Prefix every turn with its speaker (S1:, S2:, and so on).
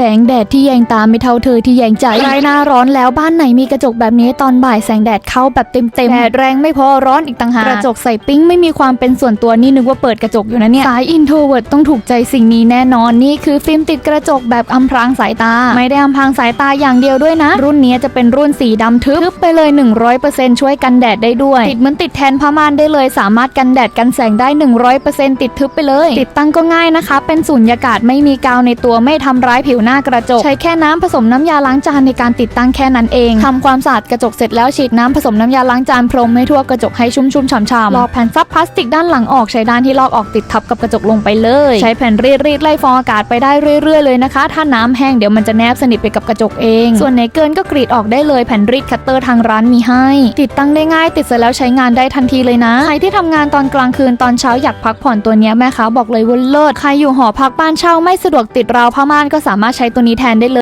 S1: แสงแดดที่แยงตาไม่เท่าเธอที่แยงใจไรหน้าร้อนแล้วบ้านไหนมีกระจกแบบนี้ตอนบ่ายแสงแดดเข้าแบบเต็มเต็มๆแดดแรงไม่พอร้อนอีกต่างหากกระจกใส่ปิ้งไม่มีความเป็นส่วนตัวนี่นึกว่าเปิดกระจกอยู่นะเนี่ยสายอินโทรเวิร์ดต้องถูกใจสิ่งนี้แน่นอนนี่คือฟิล์มติดกระจกแบบอำพรางสายตา ไม่ได้อำพรางสายตาอย่างเดียวด้วยนะ รุ่นนี้จะเป็นรุ่นสีดำทึบทึบไปเลย 100%ช่วยกันแดดได้ด้วย ติดเหมือนติดแทนผ้าม่านได้เลย สามารถกันแดดกันแสงได้ 100%ติดทึบไปเลย ติดตั้งก็ง่ายนะคะ เป็นสูญญากาศไม่มีกาวในตัวไม่ทำร้ายผิวหน้ากระจก ใช้แค่น้ำผสมน้ำยาล้างจานในการติดตั้งแค่นั้นเองทำความสะอาดกระจกเสร็จแล้วฉีดน้ำผสมน้ำยาล้างจานพรมให้ทั่วกระจกให้ชุ่มๆฉ่ำๆลอกแผ่นซับพลาสติกด้านหลังออกใช้ด้านที่ลอกออกติดทับกับกระจกลงไปเลย ใช้แผ่นรีดรีดๆไล่ฟองอากาศไปได้เรื่อยๆเลยนะคะ ถ้าน้ำแห้งเดี๋ยวมันจะแนบสนิทไปกับกระจกเอง ส่วนไหนเกินก็กรีดออกได้เลยแผ่นรีดคัตเตอร์ทางร้านมีให้ ติดตั้งได้ง่าย ติดเสร็จแล้วใช้งานได้ทันทีเลยนะใครที่ทำงานตอนกลางคืนตอนเช้าอยากพักผ่อนตัวนี้แม่ค้าบอกเลยว่าเลิศใครอยู่หอพักบ้านเช่าไม่สะดวกติดราวผ้าม่านก็สามารถใช้ตัวนี้แทนได้เลย